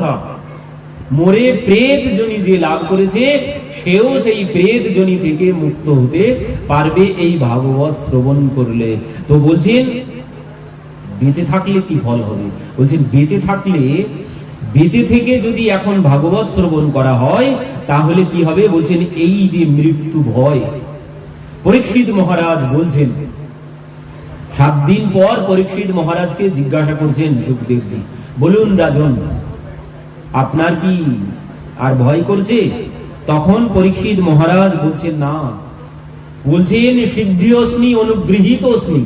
কথা। মরে প্রেত জনি যে লাভ করেছে, সেও সেই প্রেত জনি থেকে মুক্ত হতে পারবে এই ভাগবত শ্রবণ করলে। তো বলছেন, বেঁচে থাকলে কি ফল হবে? বলছেন, বেঁচে থাকলে, বেঁচে থেকে যদি এখন ভাগবত শ্রবণ করা হয়, তাহলে কি হবে? বলছেন, এই যে মৃত্যু ভয়। পরীক্ষিত মহারাজ বলছেন, সাত দিন পর পরীক্ষিত মহারাজকে জিজ্ঞাসা করছেন সুখদেবজি। বলুন রাজন আপনার কি আর ভয় করছে? তখন পরীক্ষিত মহারাজ বলছেন, না। বলছেন সিদ্ধিওস্মি অনুগৃহীত অস্মি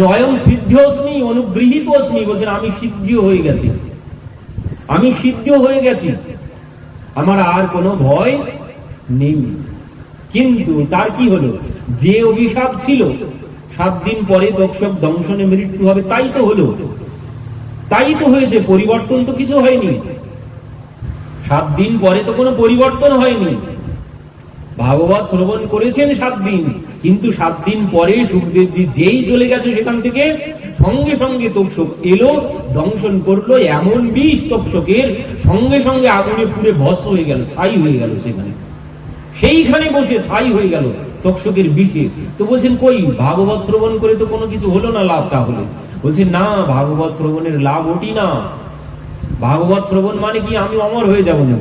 অয়ম সিদ্ধিওস্মি অনুগৃহীত অস্মি বলছেন, আমি সিদ্ধ হয়ে গেছি। আমি সিদ্ধ হয়ে গেছি। আমার আর কোনো ভয় নেই। কিন্তু তার কি হলো? যে অভিশাপ ছিল, সাত দিন পরে দক্ষক দংশনে মৃত্যু হবে, তাই তো হলো। তাই তো হয়েছে, পরিবর্তন তো কিছু হয়নি। সাত দিন পরে তো কোনো পরিবর্তন হয়নি। ভাগবত শ্রবণ করেছেন সাত দিন, কিন্তু সাত দিন পরে সুখদেবজি যেই চলে গেছে সেখান থেকে সঙ্গে সঙ্গে তক্ষক এলো, দংশন করল, এমন বিষ তক্ষকের সঙ্গে সঙ্গে আগুনে পুড়ে ভস্ম হয়ে গেল, ছাই হয়ে গেল সেখানে। সেইখানে বসে ছাই হয়ে গেল তক্ষকের বিষে। তো বলছেন, কই, ভাগবত শ্রবণ করে তো কোনো কিছু হলো না লাভ তাহলে? বলছেন না, ভাগবত শ্রবণের লাভ ওটি না। ভাগবত শ্রবণ মানে কি? আমি অমর হয়ে যাব না।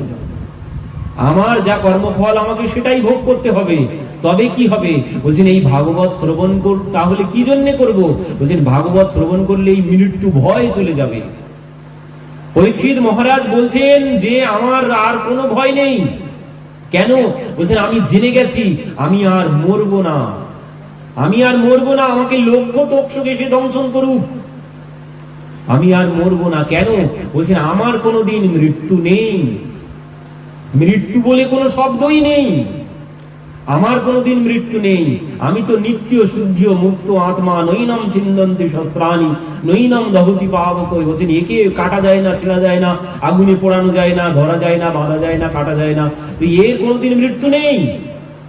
আমার যা কর্মফল, আমাকে সেটাই ভোগ করতে হবে। তবে কি হবে? বলছেন, এই ভাগবত শ্রবণ কর তাহলে কি জন্য করব? বলছেন, ভাগবত শ্রবণ করলে এই মৃত্যু ভয় চলে যাবে। পরীক্ষিত মহারাজ বলছেন, যে আমার আর কোনো ভয় নেই। কেন? বলছেন, আমি জেনে গেছি, আমি আর মরবো না। আমি আর মরবো না, আমাকে লক্ষ্য তক্ষক এসে দংশন করুক। আমি আর মরবো না, কেন? বলছেন আমার কোনোদিন মৃত্যু নেই। মৃত্যু বলে কোনো শব্দই নেই। আমার কোনোদিন মৃত্যু নেই। আমি তো নিত্য শুদ্ধ মুক্ত আত্মা, নৈনম চিন্দন্তি শস্ত্রাণী নৈনম দহতি পাবক বলছেন, একে কাটা যায় না, ছেঁড়া যায় না, আগুনে পোড়ানো যায় না, ধরা যায় না, বাঁধা যায় না, কাটা যায় না। তো এর কোনোদিন মৃত্যু নেই।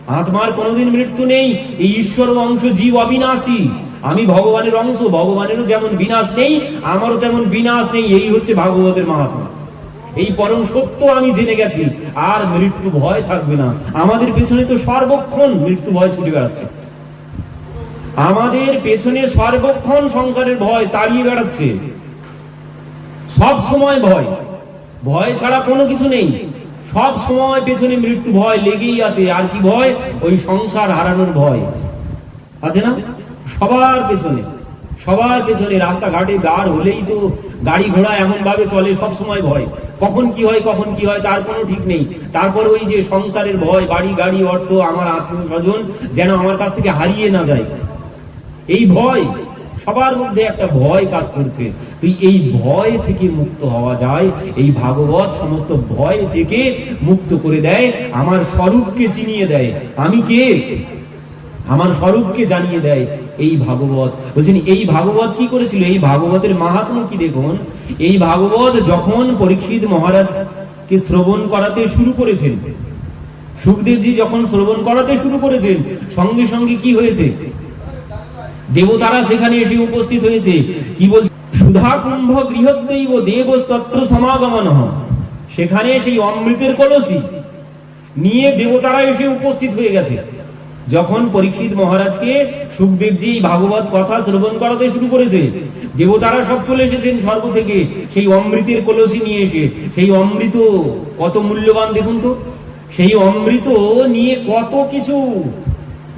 আত্মার কোনোদিন মৃত্যু নেই। এই ঈশ্বর অংশ জীব অবিনাশী। আমি ভগবানের অংশ, ভগবানেরও যেমন বিনাশ নেই, আমারও তেমন বিনাশ নেই, এই হচ্ছে ভাগবতের মাহাত্মা এই পরম সত্য আমি জেনে গেছি, আর মৃত্যু ভয় থাকবে না। আমাদের পেছনে তো সর্বক্ষণ মৃত্যু ভয় ছুটে বেড়াচ্ছে। আমাদের পেছনে সর্বক্ষণ সংসারের ভয় তাড়িয়ে বেড়াচ্ছে। সব সময় ভয়। ভয় ছাড়া কোনো কিছু নেই। সব সময় পেছনে মৃত্যু ভয় লেগেই আছে, আর কি ভয়? ওই সংসার হারানোর ভয়। আছে না? সবার পেছনে সবার পেছনে রাস্তাঘাটে দাঁড় হলেই তো গাড়ি ঘোড়া এমন ভাবে চলে, সব সময় ভয়। কখন কি হয়, কখন কি হয়, তার কোনো ঠিক নেই। তারপর ওই যে সংসারের ভয়, বাড়ি, গাড়ি, অর্থ, আমার আত্মীয় স্বজন যেন আমার কাছ থেকে হারিয়ে না যায়। এই ভয় সবার মধ্যে একটা ভয় কাজ করছে। তুই এই ভয় থেকে মুক্ত হওয়া যায়, এই ভাগবত সমস্ত ভয় থেকে মুক্ত করে দেয়, আমার স্বরূপকে চিনিয়ে দেয়। আমি কে? আমার স্বরূপকে জানিয়ে দেয় এই ভাগবত। বলছেন, এই ভাগবত কি করেছিল? এই ভাগবতের মাহাত্ম কি দেখুন? এই ভাগবত যখন পরীক্ষিত মহারাজ কে শ্রবণ করাতে শুরু করেছেন, সুখদেবজি যখন শ্রবণ করাতে শুরু করেছেন, সঙ্গে সঙ্গে কি হয়েছে? দেবতারা সেখানে এসে উপস্থিত হয়েছে। কি বলছে? সুধা কুম্ভ গৃহদৈব দেব তত্র সমাগমন। সেখানে সেই অমৃতের কলসি নিয়ে দেবতারা এসে উপস্থিত হয়ে গেছে। যখন পরীক্ষিত মহারাজকে সুখদেবজি ভাগবত কথা শ্রবণ করাতে শুরু করেছে, দেবতারা সব চলে এসেছেন স্বর্গ থেকে। সেই অমৃতের কলসি নিয়ে এসে, সেই অমৃত কত মূল্যবান দেখুন তো? সেই অমৃত নিয়ে কত কিছু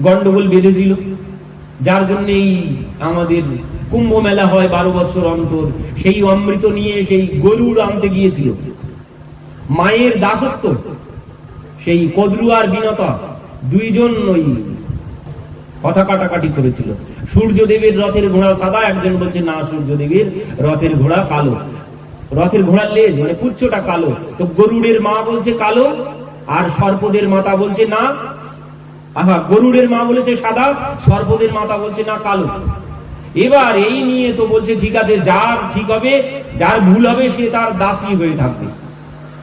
গন্ডগোল বেঁধেছিল। যার জন্য এই আমাদের কুম্ভ মেলা হয় বারো বছর অন্তর। সেই অমৃত নিয়ে সেই গরুর আনতে গিয়েছিল। মায়ের দাসত্ব, সেই কদরু আর বিনতা দুইজন ওই কথা কাটাকাটি করেছিল। সূর্যদেবের রথের ঘোড়া সাদা, একজন বলছে, না, সূর্যদেবের রথের ঘোড়া কালো। রথের ঘোড়ার লেজ মানে পুচ্ছটা কালো। তো গরুড়ের মা বলছে, কালো। আর সর্পদের মাতা বলছে, না আহা, গরুড়ের মা বলেছে সাদা সর্পদের মাতা বলছে না কালো। এবার এই নিয়ে তো বলছে, ঠিক আছে, যার ঠিক হবে, যার ভুল হবে, সে তার দাসী হয়ে থাকবে।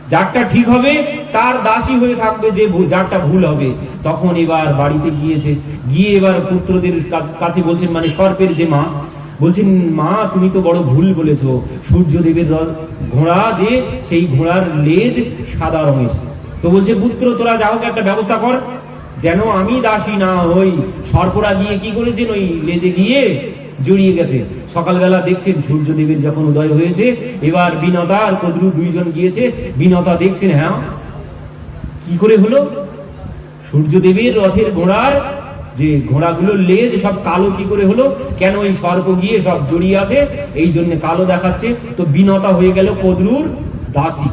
যারটা ঠিক হবে, তার দাসী হয়ে থাকবে, যে যারটা ভুল হবে। তখন এবার বাড়িতে গিয়েছে, গিয়ে এবার পুত্রদের কাছে বলছেন মানে সর্পের যে মা, বলছেন, মা, তুমি তো বড় ভুল বলেছ। সূর্যদেবের ঘোড়া যে, সেই ঘোড়ার লেজ সাদা রঙের। তো বলছে, পুত্র, তোরা যা একটা ব্যবস্থা কর। যেন আমি দাসী না হই। সর্পরা গিয়ে কি করেছেন ওই লেজে গিয়ে জড়িয়ে গেছে। সকালবেলা দেখছেন সূর্যদেবের যখন উদয় হয়েছে, এবার বিনতা আর কদরু দুইজন গিয়েছে। বিনতা দেখছেন হ্যাঁ কি করে হলো? সূর্যদেবের রথের ঘোড়ার যে ঘোড়াগুলোর লেজ, সব কালো কি করে হলো? কেন ওই সর্প গিয়ে সব জড়িয়ে আছে? এই জন্য কালো দেখাচ্ছে। তো বিনতা হয়ে গেল কদরুর দাসী।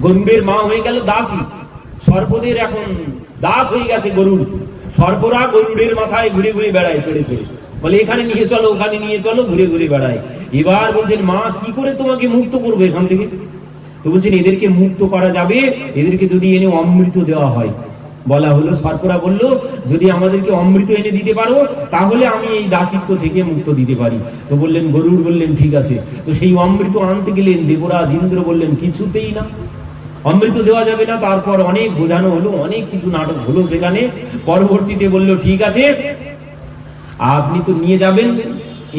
গরুড়ের মা হয়ে গেল দাসী। সর্পদের এখন দাস হয়ে গেছে গরুড় সর্পরা গরুড়ের মাথায় ঘুরে ঘুরে বেড়ায় চড়ে চড়ে বলে, এখানে নিয়ে চলো, ওখানে নিয়ে চলো, ঘুরে ঘুরে বেড়ায়। এবার বলছেন, মা, কি করে তোমাকে মুক্ত করব এখান থেকে? তো বলছেন, এদেরকে মুক্ত করা যাবে, এদেরকে যদি এনে অমৃত দেওয়া হয়। বলা হলো, সর্পরা বলল, যদি আমাদেরকে অমৃত এনে দিতে পারো, তাহলে আমি এই দাসিত্ব থেকে মুক্ত দিতে পারি। তো বললেন, গরুর বললেন, ঠিক আছে। তো সেই অমৃত আনতে গেলেন, দেবরাজ ইন্দ্র বললেন, কিছুতেই না। অমৃত দেওয়া যাবে না, তারপর অনেক বোঝানো হলো, অনেক কিছু নাটক হলো সেখানে। পরবর্তীতে বলল, ঠিক আছে, আপনি তো নিয়ে যাবেন।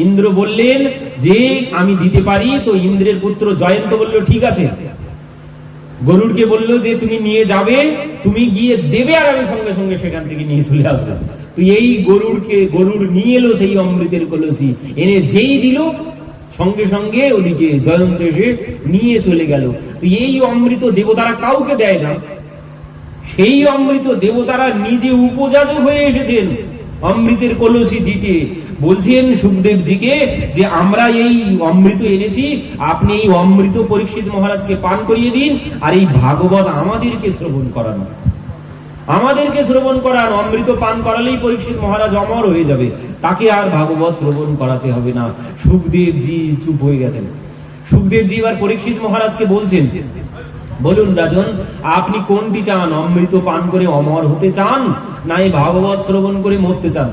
ইন্দ্র বললেন, যে আমি দিতে পারি, তো ইন্দ্রের পুত্র জয়ন্ত বলল, ঠিক আছে। গরুড়কে বলল, যে তুমি নিয়ে যাবে, তুমি গিয়ে দেবে আর আমি সঙ্গে সঙ্গে সেখান থেকে নিয়ে চলে আসব। তো এই গরুড়কে, গরুড় নিয়ে এলো সেই অমৃতের কলসি। এনে যেই দিল সঙ্গে সঙ্গে ওদিকে জয়ন্ত এসে নিয়ে চলে গেল। তো এই অমৃত দেবতারা কাউকে দেয় না। সেই অমৃত দেবতারা নিজে উপযাজক হয়ে এসেছেন অমৃতের কলসি দিতে বলছেন সুখদেবজিকে যে আমরা এই অমৃত এনেছি, আপনি এই অমৃত পরীক্ষিত মহারাজকে পান করিয়ে দিন আর এই ভাগবত আমাদেরকে শ্রবণ করান। আমাদেরকে শ্রবণ করান, অমৃত পান করালেই পরীক্ষিত মহারাজ অমর হয়ে যাবে। তাকে আর ভাগবত শ্রবণ করাতে হবে না। সুখদেবজি চুপ হয়ে গেছেন। সুখদেবজি এবার পরীক্ষিত মহারাজকে বলছেন, বলুন রাজন, আপনি কোনটি চান, অমৃত পান করে অমর হতে চান, না এই ভাগবত শ্রবণ করে মরতে চান?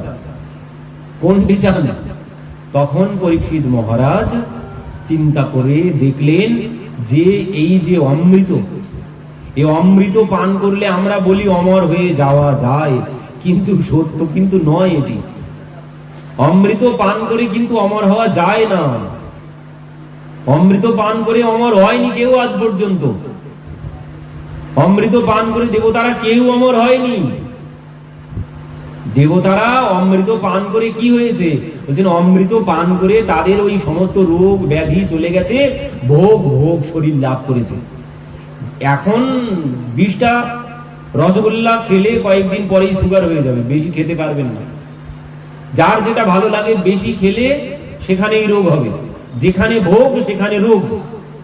কোনটি চান? তখন পরীক্ষিত মহারাজ চিন্তা করে দেখলেন যে এই যে অমৃত এই অমৃত পান করলে আমরা বলি অমর হয়ে যাওয়া যায়, কিন্তু সত্য কিন্তু নয় এটি। অমৃত পান করে কিন্তু অমর হওয়া যায় না। অমৃত পান করে অমর হয়নি কেউ আজ পর্যন্ত। অমৃত পান করে দেবতারা কেউ অমর হয়নি। দেবতারা অমৃত পান করে কি হয়েছে? বলছেন, অমৃত পান করে তাদের ওই সমস্ত রোগ ব্যাধি চলে গেছে, ভোগ ভোগ শরীর লাভ করেছে। এখন বিষটা রসগোল্লা খেলে কয়েকদিন পরেই সুগার হয়ে যাবে, বেশি খেতে পারবেন না। যার যেটা ভালো লাগে বেশি খেলে সেখানেই রোগ হবে। যেখানে ভোগ, সেখানে রোগ।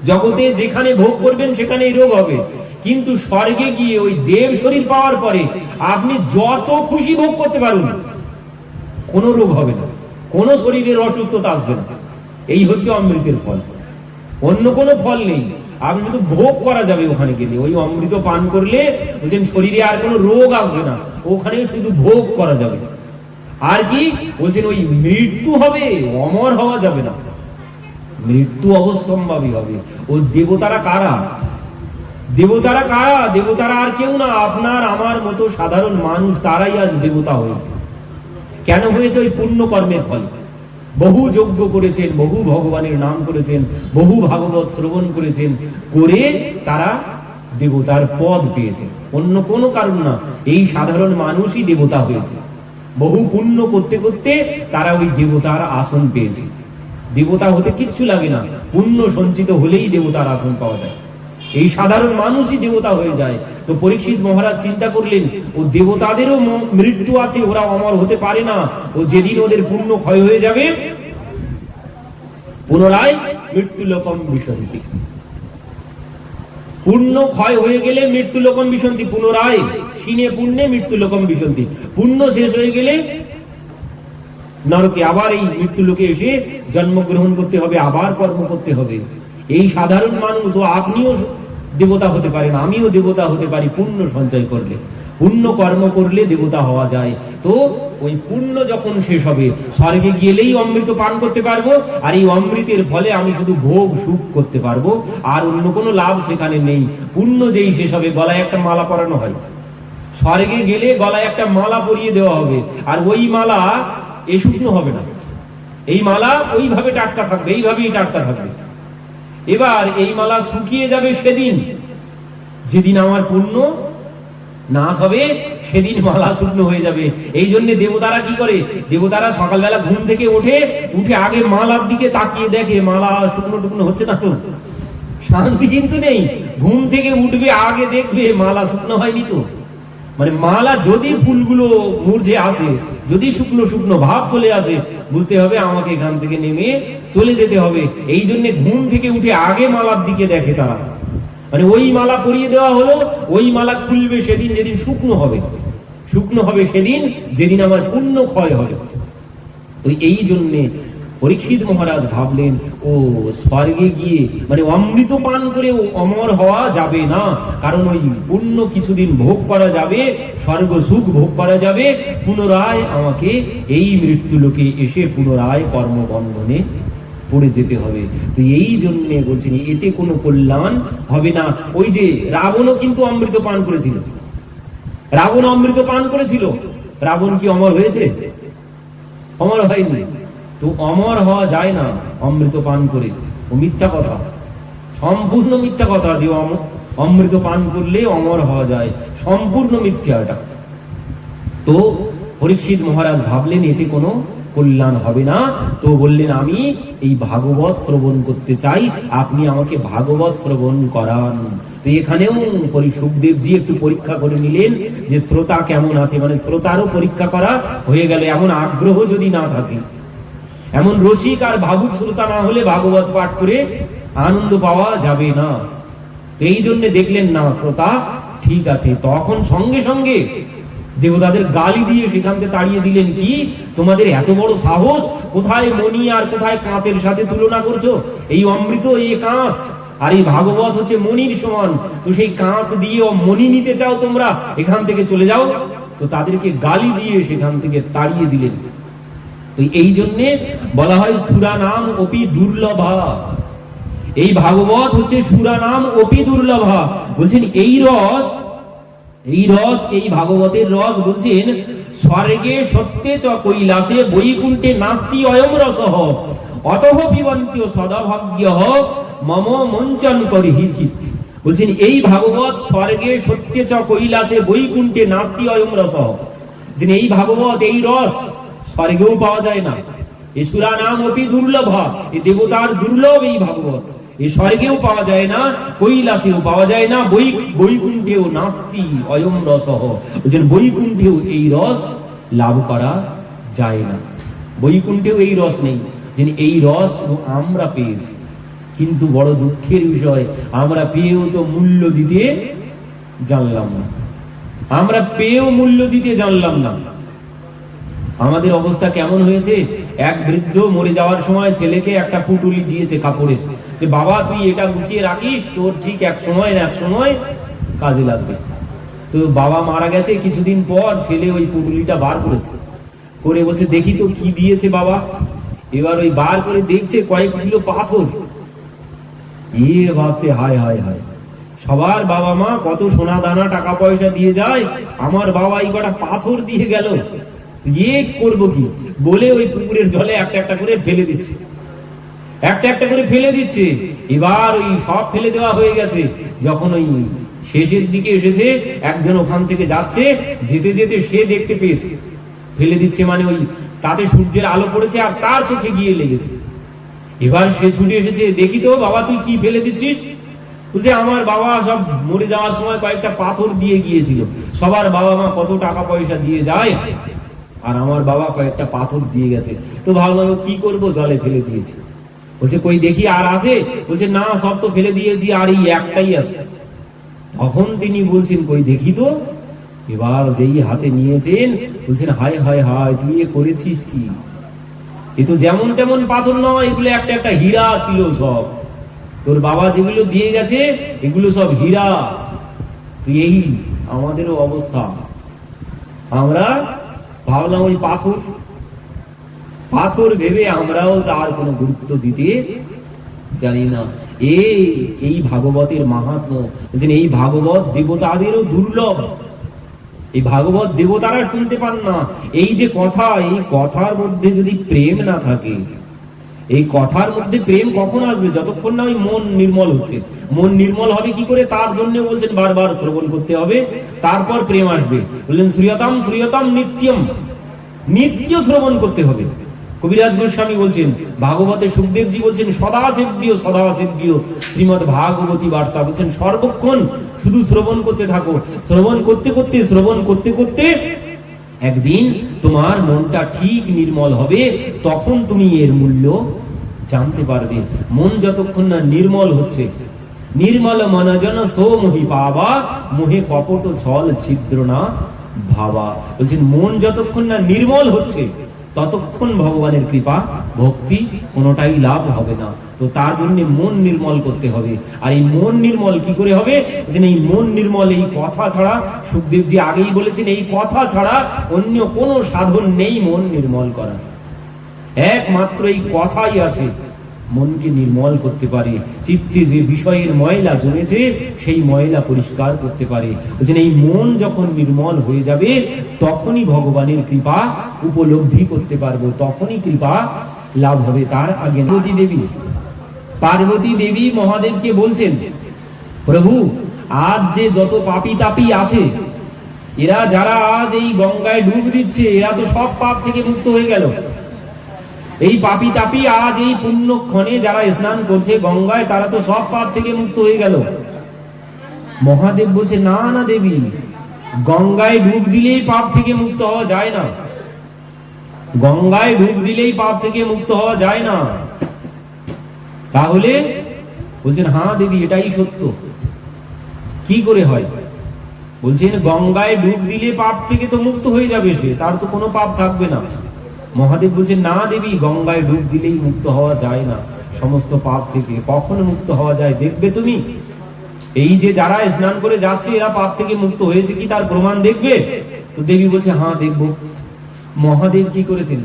জগতে যেখানে ভোগ করবেন, সেখানেই রোগ হবে। কিন্তু স্বর্গে গিয়ে ওই দেব শরীর পাওয়ার পরে আপনি যত খুশি ভোগ করতে পারুন, কোনো রোগ হবে না। কোনো শরীরের অসুস্থতা আসবে না। এই হচ্ছে অমৃতের ফল। অন্য কোনো ফল নেই। আপনি শুধু ভোগ করা যাবে ওখানে গেলে। ওই অমৃত পান করলে বলছেন, শরীরে আর কোনো রোগ আসবে না। ওখানে শুধু ভোগ করা যাবে। আর কি? বলছেন, ওই মৃত্যু হবে, অমর হওয়া যাবে না। মৃত্যু অবশ্যম্ভাবী হবে। ও দেবতারা কারা? দেবতারা কারা? দেবতারা আর কেউ না, আপনার, আমার মতো সাধারণ মানুষ, তারাই আজ দেবতা হয়েছে। কেন হয়েছে? ওই পুণ্য কর্মের ফলে। বহু যজ্ঞ করেছেন, বহু ভগবানের নাম করেছেন, বহু ভাগবত শ্রবণ করেছেন, করে তারা দেবতার পদ পেয়েছেন অন্য কোনো কারণ না, এই সাধারণ মানুষই দেবতা হয়েছে। বহু পুণ্য করতে করতে তারা ওই দেবতার আসন পেয়েছে। দেবতা হতে কিচ্ছু লাগে না, পুণ্য সঞ্চিত হলেই দেবতার আসন পাওয়া যায়। এই সাধারণ মানুষই দেবতা হয়ে যায়। তো পরীক্ষিত মহারাজ চিন্তা করলেন, ও দেবতাদেরও মৃত্যু আছে ওরা অমর হতে পারে না। ও যেদিন ওদের পুণ্য ক্ষয় হয়ে যাবে, পুনরায় মৃত্যু লোকম বিসন্তি পুণ্য ক্ষয় হয়ে গেলে মৃত্যু লোকম বিসন্তি পুনরায়। ক্ষীণে পুণ্যে মৃত্যু লোকম বিসন্তি পুণ্য শেষ হয়ে গেলে নরকে আবার এই মৃত্যু লোকে এসে জন্মগ্রহণ করতে হবে, আবার কর্ম করতে হবে। এই সাধারণ মানুষ ও আপনিও দেবতা হতে পারেন, আমিও দেবতা হতে পারি পুণ্য সঞ্চয় করলে। পুণ্য কর্ম করলে দেবতা হওয়া যায়। তো ওই পুণ্য যখন শেষ হবে, স্বর্গে গেলেই অমৃত পান করতে পারব, আর এই অমৃতের ফলে আমি শুধু ভোগ, সুখ করতে পারব, আর অন্য কোনো লাভ সেখানে নেই। পুণ্য যেই শেষ হবে, গলায় একটা মালা পরানো হয়। স্বর্গে গেলে গলায় একটা মালা পরিয়ে দেওয়া হবে, আর ওই মালা এ শুকনো হবে না। এই মালা ওইভাবে টাটকা থাকবে, এইভাবেই টাটকা থাকবে। এবার এই মালা শুকিয়ে যাবে সেদিন। যেদিন আমার পুণ্য নাশ হবে, সেদিন মালা শুকনো হয়ে যাবে। এই জন্য দেবতারা কি করে? দেবতারা সকালবেলা ঘুম থেকে ওঠে উঠে আগে মালার দিকে তাকিয়ে দেখে, মালা শুকনো টুকনো হচ্ছে না তো? শান্তি কিন্তু নেই। ঘুম থেকে উঠবে, আগে দেখবে মালা শুকনো হয়নি তো। মানে মালা যদি ফুলগুলো মূর্ঝে আসে, যদি শুকনো শুকনো ভাব চলে আসে, বুঝতে হবে আমাকে এখান থেকে নেমে চলে যেতে হবে। এই জন্য ঘুম থেকে উঠে আগে মালার দিকে দেখে তারা। মানে ওই মালা পরিয়ে দেওয়া হলো, ওই মালা খুলবে সেদিন যেদিন শুকনো হবে। শুকনো হবে সেদিন যেদিন আমার পুণ্য ক্ষয় হবে। তো এই জন্যে পরীক্ষিত মহারাজ ভাবলেন, ও, স্বর্গে গিয়ে মানে অমৃত পান করে অমর হওয়া যাবে না। কারণ ওই পুণ্য কিছুদিন ভোগ করা যাবে, স্বর্গ সুখ ভোগ করা যাবে। পুনরায় আমাকে এই মৃত্যু লোকে এসে পুনরায় কর্মবন্ধনে পড়ে যেতে হবে। তো এই জন্যে বলছেন, এতে কোনো কল্যাণ হবে না। ওই যে রাবণও কিন্তু অমৃত পান করেছিল। রাবণ অমৃত পান করেছিল। রাবণ কি অমর হয়েছে? অমর হয়নি। তো অমর হওয়া যায় না অমৃত পান করে। ও মিথ্যা কথা। সম্পূর্ণ মিথ্যা কথা যে অম- অমৃত পান করলে অমর হওয়া যায়। সম্পূর্ণ মিথ্যা এটা। তো পরীক্ষিত মহারাজ ভাবলেন, এতে কোনো কল্যাণ হবে না। তো বললেন, আমি এই ভাগবত শ্রবণ করতে চাই। আপনি আমাকে ভাগবত শ্রবণ করান। তো এখানেও সুখদেবজি একটু পরীক্ষা করে নিলেন যে শ্রোতা কেমন আছে। মানে শ্রোতারও পরীক্ষা করা হয়ে গেল, এমন আগ্রহ যদি না থাকে। এমন রসিক আর ভাবুক শ্রোতা না হলে ভাগবত পাঠ করে আনন্দ পাওয়া যাবে না। এই জন্য দেখলেন না শ্রোতা, ঠিক আছে, তখন সঙ্গে সঙ্গে দেবতাদের গালি দিয়ে সেখান তাড়িয়ে দিলেন কি, তোমাদের এত বড় সাহস, কোথায় মণি আর কোথায় কাঁচের সাথে তুলনা করছ? এই অমৃত, এই কাঁচ, আর এই ভাগবত হচ্ছে মনির সমান। তো সেই কাঁচ দিয়ে মণি নিতে চাও তোমরা, এখান থেকে চলে যাও। তো তাদেরকে গালি দিয়ে সেখান থেকে তাড়িয়ে দিলেন। তো এই জন্যে বলা হয় সুরা নাম অপি দুর্লভা। এই ভাগবত হচ্ছে সুরা নাম অপি দুর্লভা। বলছেন, এই রস এই রস, এই ভাগবতের রস বলছেন, স্বর্গে সত্যে চ কৈলাসে বৈকুণ্ঠে নাস্তি অয়ম রস। অতহ পিবন্তীয় সদাভাগ্য, মম মঞ্চন করিহি চিত বলছেন, এই ভাগবত স্বর্গে সত্যে চ কৈলাসে বৈকুণ্ঠে নাস্তি অয়ম রস। এই ভাগবত, এই রস স্বর্গেও পাওয়া যায় না। এই সুরা নাম অপি দুর্লভ। এই দেবতার দুর্লভ এই ভাগবত। এই স্বর্গেও পাওয়া যায় না, কৈলাসেও পাওয়া যায় না, বৈ বৈকুণ্ঠেও নাস্তি অয়ম রস। বৈকুণ্ঠেও এই রস লাভ করা যায় না। বৈকুণ্ঠেও এই রস নেই। যে এই রস আমরা পেয়েছি। কিন্তু বড় দুঃখের বিষয়, আমরা পেয়েও তো মূল্য দিতে জানলাম না। আমরা পেয়েও মূল্য দিতে জানলাম না। আমাদের অবস্থা কেমন হয়েছে? এক বৃদ্ধ মরে যাওয়ার সময় ছেলেকে একটা পুটুলি দিয়েছে কাপড়ের যে, বাবা, তুই এটা গুছিয়ে রাখিস, তোর ঠিক এক সময় না এক সময় কাজে লাগবে। তো বাবা মারা গেছে, কিছুদিন পর ছেলে ওই পুটুলিটা বার করেছে। করে বলছে, দেখি তো কি দিয়েছে বাবা? এবার ওই বার করে দেখছে কয়েক কিলো পাথর। ইয়ে ভাবছে, হায় হায় হায়, সবার বাবা মা কত সোনা দানা টাকা পয়সা দিয়ে যায়, আমার বাবা এই কটা পাথর দিয়ে গেল। ইয়ে করব কি? বলে ওই পুকুরের জলে একটা একটা করে ফেলে দিচ্ছে। একটা একটা করে ফেলে দিচ্ছে। এবার ওই সব ফেলে দেওয়া হয়ে গেছে। যখন ওই শেষের দিকে এসেছে, একজন ওখান থেকে যাচ্ছে, যেতে যেতে সে দেখতে পেয়েছে। ফেলে দিচ্ছে মানে ওই তাতে সূর্যের আলো পড়েছে আর তার চোখে গিয়ে লেগেছে। এবার সে ছুটে এসেছে, দেখি তো বাবা, তুই কি ফেলে দিচ্ছিস? বলছে, আমার বাবা সব মরে যাওয়ার সময় কয়েকটা পাথর দিয়ে গিয়েছিল। সবার বাবা মা কত টাকা পয়সা দিয়ে যায় আর আমার বাবা কয়েকটা পাথর দিয়ে গেছে। তো ভাবলাম কি করব? জলে ফেলে দিয়েছি। বলছে, কই দেখি আর আছে? বলছে, না, সব তো ফেলে দিয়েছি, আর এই একটাই আছে। তখন তিনি বলছেন, কই দেখি তো। এবার যেই হাতে নিয়েছেন, বলছেন, হায় হায় হায়, তুই এ করেছিস কি? এ তো যেমন তেমন পাথর নয়, এগুলো একটা একটা হীরা ছিল সব। তোর বাবা যেগুলো দিয়ে গেছে, এগুলো সব হীরা। তুই এই, আমাদেরও অবস্থা। আমরা ভাবলাম ওই পাথর। পাথর ভেবে আমরাও তার কোনো গুরুত্ব দিতে জানি না। এই এই ভাগবতের মাহাত্ম। এই ভাগবত দেবতাদেরও দুর্লভ। এই ভাগবত দেবতারা শুনতে পান না। এই যে কথা, এই কথার মধ্যে যদি প্রেম না থাকে, এই কথার মধ্যে প্রেম কখন আসবে? যতক্ষণ না ওই মন নির্মল হচ্ছে। মন নির্মল হবে কি করে? তার জন্য বলছেন, বারবার শ্রবণ করতে হবে, তারপর প্রেম আসবে। বললেন, শ্রীয়তাম শ্রীয়তাম নিত্যম। নিত্য শ্রবণ করতে হবে। কবিরাজ গোস্বামী বলছেন, ভাগবতে সুখদেবজি বলছেন সদা সেব্য সদা সেব্য শ্রীমদ ভাগবতী বার্তা বলছেন, সর্বক্ষণ শুধু শ্রবণ করতে থাকো। শ্রবণ করতে করতে, শ্রবণ করতে করতে একদিন তোমার মনটা ঠিক নির্মল হবে, তখন তুমি এর মূল্য জানতে পারবে। মন যতক্ষণ না নির্মল হচ্ছে নির্মল মনজন সো মোহি পাবা, মোহে কপট ছল ছিদ্র না ভাবা। বলছেন, মন যতক্ষণ না নির্মল হচ্ছে, ততক্ষণ ভগবানের কৃপা, ভক্তি কোনোটাই লাভ হবে না। তো তার জন্য মন নির্মল করতে হবে। আর এই মন নির্মল কি করে হবে? এই মন নির্মল, এই কথা ছাড়া, সুখদেবজি আগেই বলেছেন, এই কথা ছাড়া অন্য কোনো সাধন নেই মন নির্মল করা একমাত্র এই কথাই আছে। মনকে নির্মল করতে পারে। চিত্তে যে বিষয়ের ময়লা জমেছে, সেই ময়লা পরিষ্কার করতে পারে। এই মন যখন নির্মল হয়ে যাবে, তখনই ভগবানের কৃপা উপলব্ধি করতে পারব। তখনই কৃপা লাভ হবে। তার আগে পার্বতী দেবী পার্বতী দেবী মহাদেবকে বলছেন, প্রভু, আজ যে যত পাপি তাপি আছে, এরা যারা আজ এই গঙ্গায় ডুব দিচ্ছে, এরা তো সব পাপ থেকে মুক্ত হয়ে গেল। এই পাপি তাপি আজ এই পুণ্যক্ষণে যারা স্নান করছে গঙ্গায়, তারা তো সব পাপ থেকে মুক্ত হয়ে গেল। মহাদেব বলছে, না না দেবী, গঙ্গায় ডুব দিলেই পাপ থেকে মুক্ত হওয়া যায় না। গঙ্গায় ডুব দিলেই পাপ থেকে মুক্ত হওয়া যায় না। তাহলে বলছেন হ্যাঁ দেবী, এটাই সত্য। কি করে হয়? বলছেন, গঙ্গায় ডুব দিলে পাপ থেকে তো মুক্ত হয়ে যাবে সে, তার তো কোনো পাপ থাকবে না। মহাদেব বলছেন না দেবী গঙ্গায় ডুব দিলেই মুক্ত হওয়া যায় না। সমস্ত পাপ থেকে কখন মুক্ত হওয়া যায় দেখবে তুমি? এই যে যারা স্নান করে যাচ্ছে, এরা পাপ থেকে মুক্ত হয়েছে কি তার প্রমাণ দেখবে? তো দেবী বলছে হ্যাঁ দেখব। মহাদেব কি করেছেন?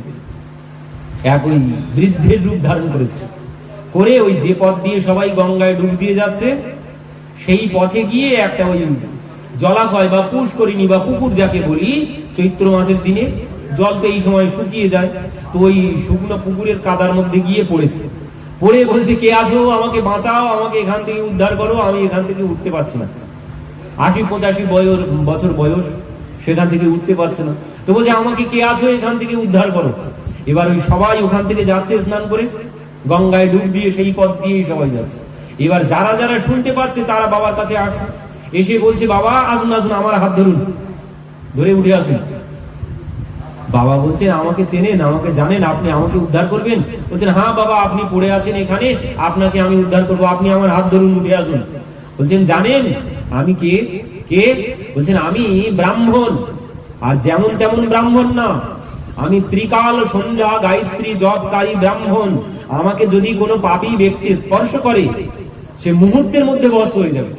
এক ওই বৃদ্ধের রূপ ধারণ করেছে করে ওই যে পথ দিয়ে সবাই গঙ্গায় ডুব দিয়ে যাচ্ছে, সেই পথে গিয়ে একটা ওই জলাশয় বা পুষ্করিণী বা পুকুর যাকে বলি, চৈত্র মাসের দিনে জল তো এই সময় শুকিয়ে যায়, তো ওই শুকনো পুকুরের কাদার মধ্যে গিয়ে পড়েছে। পড়ে বলছে, কে আছো? আমাকে বাঁচাও, আমাকে এখান থেকে উদ্ধার করো, আমি এখান থেকে উঠতে পারছি না। আশি পঁচাশি বয়স বছর বয়স, সেখান থেকে উঠতে পারছে না। তো বলছে, আমাকে কে আছো? এখান থেকে উদ্ধার করো। এবার ওই সবাই ওখান থেকে যাচ্ছে স্নান করে, গঙ্গায় ডুব দিয়ে সেই পথ দিয়ে সবাই যাচ্ছে। এবার যারা যারা শুনতে পাচ্ছে, তারা বাবার কাছে আসছে। এসে বলছে, বাবা, আসুন আসুন, আমার হাত ধরুন। ধরে উঠে আসুন। বাবা বলছেন, আমাকে চেনেন, আমাকে জানেন, আপনি আমাকে উদ্ধার করবেন? বলছেন হ্যাঁ বাবা, আপনি পড়ে আছেন এখানে, আপনাকে আমি উদ্ধার করব, আপনি আমার হাত ধরুন, উঠে আসুন। বলছেন, জানেন, আমি কে? কে? বলছেন, আমি ব্রাহ্মণ, আর যেমন তেমন ব্রাহ্মণ না। আমি ত্রিকাল সন্ধ্যা, গায়ত্রী, জপকারী ব্রাহ্মণ। আমাকে যদি কোনো পাপী ব্যক্তি স্পর্শ করে, সে মুহূর্তের মধ্যে বস হয়ে যাবে।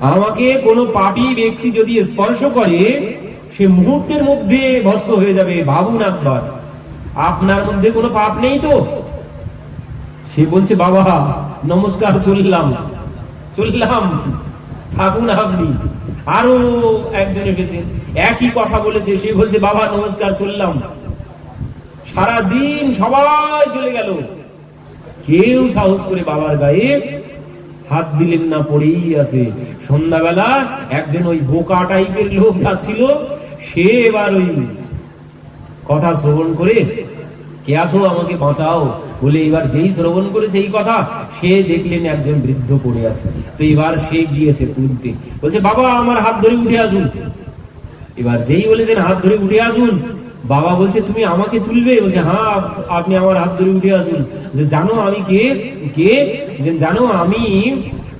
আমাকে কোনো পাপী ব্যক্তি যদি স্পর্শ করে সে মুহূর্তের মধ্যে ভস্ম হয়ে যাবে ভাবুন একবার। আপনার মধ্যে কোনো পাপ নেই তো? সে বলছে, বাবা, নমস্কার, চললাম। চললাম, থাকুন আপনি। আরও একজন এসেছে, একই কথা বলেছে। সে বলছে, বাবা, নমস্কার, চললাম। সারা দিন সবাই চলে গেল। কেউ সাহস করে বাবার গায়ে হাত দিলেন না, পড়েই আছে। সন্ধ্যাবেলা একজন ওই বোকা টাইপের লোক যাচ্ছিল সে এবার ওই কথা শ্রবণ করে, কে আছো? আমাকে বাঁচাও। বলে এবার যেই শ্রবণ করেছে এই কথা, সে দেখলেন একজন বৃদ্ধ পড়ে আছে। তো এবার সে গিয়েছে তুলতে, বলছে, বাবা, আমার হাত ধরে উঠে আসুন। এবার যেই বলেছেন, হাত ধরে উঠে আসুন। বাবা বলছে, তুমি আমাকে তুলবে? বলছে হ্যাঁ আপনি আমার হাত ধরে উঠে আসুন। জানো আমি কে? কে? জানো আমি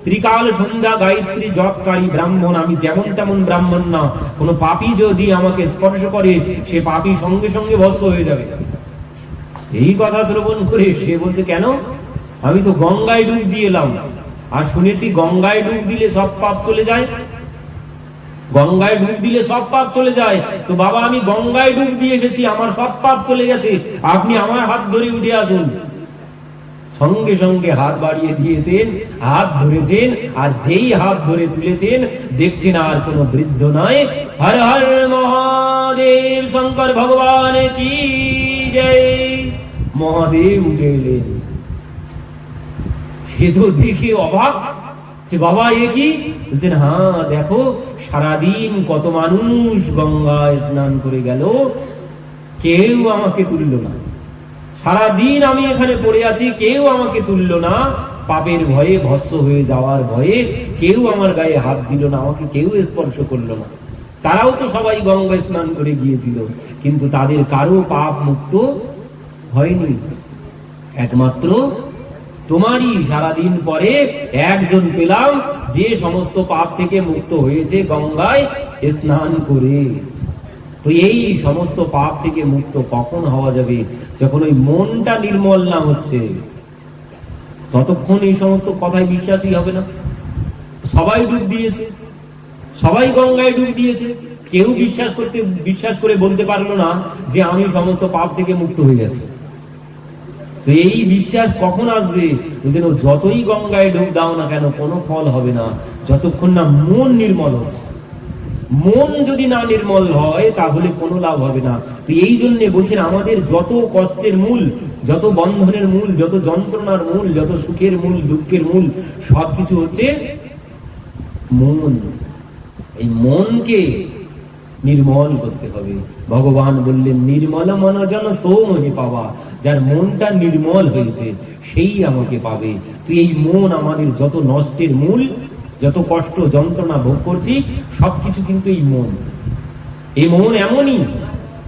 ত্রিকাল সন্ধ্যা গায়ত্রী জপকারী ব্রাহ্মণ, আমি যেমন তেমন ব্রাহ্মণ না। কোনো পাপী যদি আমাকে স্পর্শ করে, সে পাপী সঙ্গে সঙ্গে ভস্ম হয়ে যাবে। এই কথা শ্রবণ করে সে বলছে, কেন? আমি তো গঙ্গায় ডুব দিয়ে এলাম। আর শুনেছি গঙ্গায় ডুব দিলে সব পাপ চলে যায়। গঙ্গায় ডুব দিলে সব পাপ চলে যায়। তো বাবা, আমি গঙ্গায় ডুব দিয়ে এসেছি, আমার সব পাপ চলে গেছে। আপনি আমার হাত ধরে উঠে আসুন। সঙ্গে সঙ্গে হাত বাড়িয়ে দিয়েছেন, হাত ধরেছেন, আর যেই হাত ধরে তুলেছেন, দেখছেন আর কোনো বৃদ্ধ নয় হর হর মহাদেব, শঙ্কর ভগবান কি জয়। মহাদেব উঠে এলেন। সে তো দেখে অবাক, যে বাবা এ কি? বলছেন হ্যাঁ দেখো, সারাদিন কত মানুষ গঙ্গায় স্নান করে গেল, কেউ আমাকে তুললো না। সারাদিন আমি এখানে পড়ে আছি, কেউ আমাকে তুললো না। পাপের ভয়ে ভস্য হয়ে যাওয়ার ভয়ে কেউ আমার গায়ে হাত দিল না, আমাকে কেউ স্পর্শ করল না। তারাও তো সবাই গঙ্গায় স্নান করে গিয়েছিল, কিন্তু তাদের কারও পাপ মুক্ত হয়নি। একমাত্র তোমারই সারাদিন পরে একজন পেলাম, যে সমস্ত পাপ থেকে মুক্ত হয়েছে গঙ্গায় স্নান করে। তো এই সমস্ত পাপ থেকে মুক্ত কখন হওয়া যাবে? যখন ওই মনটা নির্মল না হচ্ছে, ততক্ষণ এই সমস্ত কথায় বিশ্বাসই হবে না। সবাই ডুব দিয়েছে, সবাই গঙ্গায় ডুব দিয়েছে। কেউ বিশ্বাস করতে, বিশ্বাস করে বলতে পারল না যে আমি সমস্ত পাপ থেকে মুক্ত হয়ে গেছি। তো এই বিশ্বাস কখন আসবে? যেন যতই গঙ্গায় ডুব দাও না কেন, কোনো ফল হবে না। যতক্ষণ না মন নির্মল হচ্ছে। মন যদি না নির্মল হয়, তাহলে কোনো লাভ হবে না। তো এই জন্য বলছেন, আমাদের যত কষ্টের মূল, যত বন্ধনের মূল, যত যন্ত্রণার মূল, যত সুখের মূল, দুঃখের মূল, সবকিছু হচ্ছে মন। এই মনকে নির্মল করতে হবে। ভগবান বললেন, নির্মল যেন সৌমহে পাওয়া যার মনটা নির্মল হয়েছে, সেই আমাকে পাবে। তুই এই মন আমাদের যত নষ্টের মূল যত কষ্ট যন্ত্রণা ভোগ করছি সবকিছু কিন্তু এই মন। এই মন এমনই